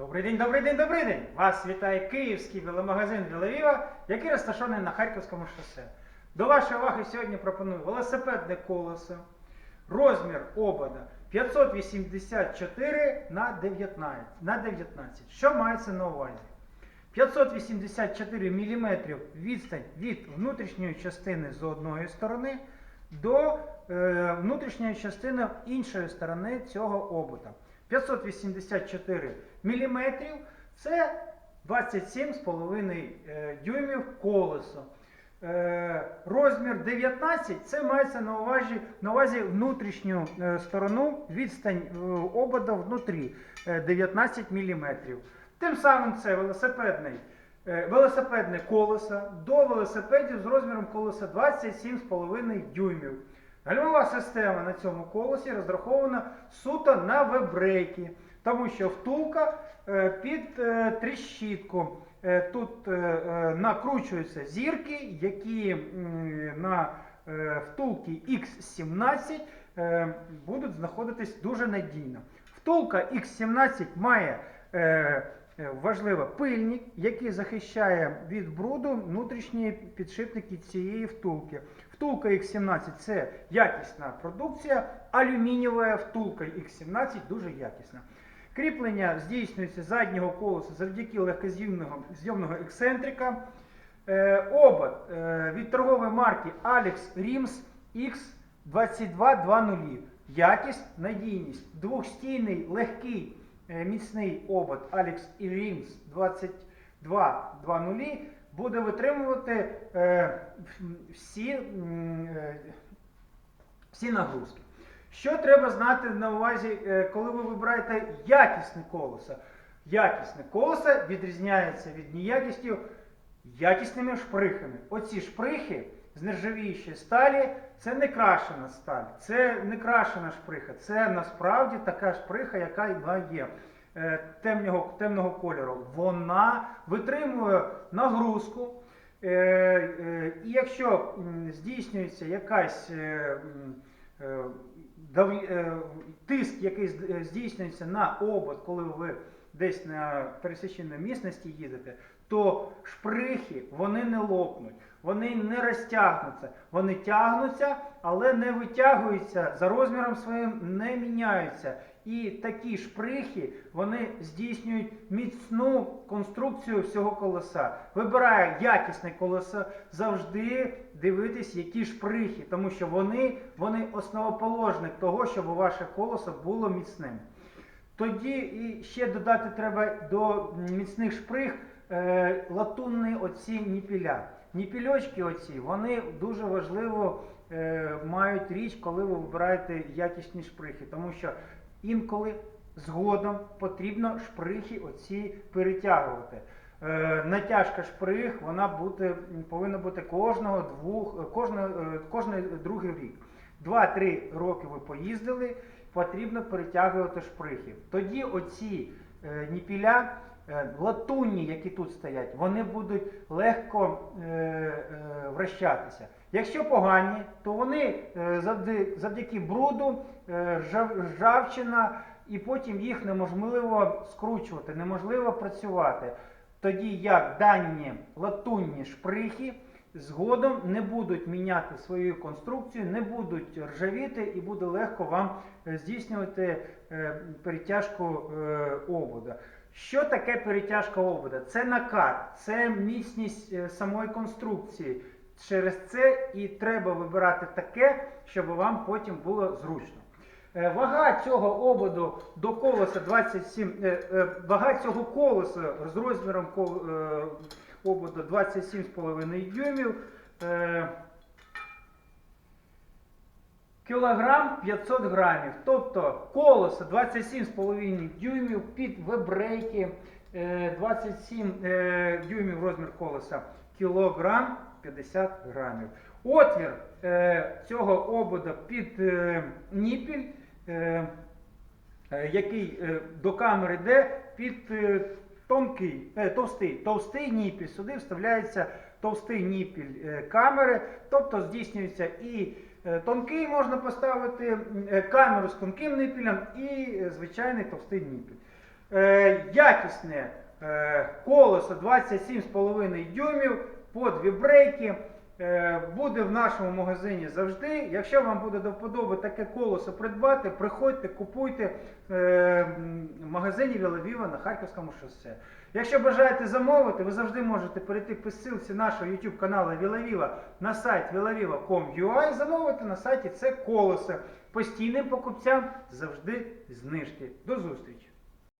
Добрий день, добрий день, добрий день! Вас вітає київський веломагазин Веловіва, який розташований на Харківському шосе. До вашої уваги сьогодні пропоную велосипедне колесо, розмір обода 584 на 19. На 19. Що мається на увазі? 584 мм відстань від внутрішньої частини з одної сторони до е, внутрішньої частини іншої сторони цього обута. 584 мм це 27,5 е, дюймів колесо. Е, розмір 19 це мається на увазі, на увазі внутрішню е, сторону, відстань обода внутрі е, 19 мм. Тим самим це велосипедний, велосипедне колесо до велосипедів з розміром колеса 27,5 дюймів. Гальмова система на цьому колесі розрахована суто на вебрейки, тому що втулка е, під е, тріщітку. Е, Тут накручуються зірки, які на втулці X17 е, будуть знаходитись дуже надійно. Втулка X17 має важливо пильник, який захищає від бруду внутрішні підшипники цієї втулки. Втулка X17 це якісна продукція, алюмінієва втулка X17 дуже якісна. Кріплення здійснюється заднього колеса завдяки легкозйомного зйомного ексцентрика. Е, обод е, від торгової марки Alex Rims X2220. Якість, надійність. Двохстійний, легкий, е, міцний обод Alex Rims 2220 буде витримувати е, всі, е, всі нагрузки. Що треба знати на увазі, е, коли ви вибираєте якісне колесо? Якісне колесо відрізняється від неякістю якісними шприхами. Оці шприхи з нержавіючої сталі це не крашена сталь, це не крашена шприха, це насправді така шприха, яка є темного, темного кольору. Вона витримує нагрузку. Е, е, і якщо здійснюється якась е, е, е, тиск, який е, здійснюється на обод, коли ви десь на пересіченій місності їдете, то шприхи вони не лопнуть, вони не розтягнуться, вони тягнуться, але не витягуються за розміром своїм, не міняються. І такі шприхи вони здійснюють міцну конструкцію всього колеса. Вибирає якісне колесо, завжди дивитись, які шприхи, тому що вони, вони основоположник того, щоб ваше колесо було міцним. Тоді і ще додати треба до міцних шприг е, латунні оці ніпіля. Ніпільочки оці, вони дуже важливо е, мають річ, коли ви вибираєте якісні шприхи, тому що інколи згодом потрібно шприхи оці перетягувати. Е, натяжка шприг вона бути, повинна бути кожного двох, кожного, е, кожний другий рік. Два-три роки ви поїздили, потрібно перетягувати шприхи. Тоді оці е, ніпіля, е, латунні, які тут стоять, вони будуть легко е, е, вращатися. Якщо погані, то вони е, завдяки бруду, е, ржавчина, і потім їх неможливо скручувати, неможливо працювати. Тоді як дані латунні шприхи згодом не будуть міняти свою конструкцію, не будуть ржавіти і буде легко вам е, здійснювати е, перетяжку е, обода. Що таке перетяжка обода? Це накат, це міцність е, самої конструкції. Через це і треба вибирати таке, щоб вам потім було зручно. Е, Вага цього ободу до колеса 27, е, е, вага цього колеса з розміром ободу 27,5 дюймів. Кілограм 500 грамів. Тобто колесо 27,5 дюймів під вебрейки, е, 27 е, дюймів розмір колеса, кілограм 50 грамів. Отвір е, цього обода під е, ніпіль, е, е, який е, до камери йде під е, тонкий, е, товстий, товстий ніпіль. Сюди вставляється товстий ніпіль е, камери, тобто здійснюється і е, тонкий можна поставити е, камеру з тонким ніпілем і звичайний товстий ніпіль. якісне е, колесо 27,5 дюймів под вібрейки. е, Буде в нашому магазині завжди. Якщо вам буде до вподоби таке колесо придбати, приходьте, купуйте е, в магазині Вілавіва на Харківському шосе. Якщо бажаєте замовити, ви завжди можете перейти по ссылці нашого YouTube каналу Вілавіва на сайт vilaviva.com.ua і замовити на сайті це колесо. Постійним покупцям завжди знижки. До зустрічі!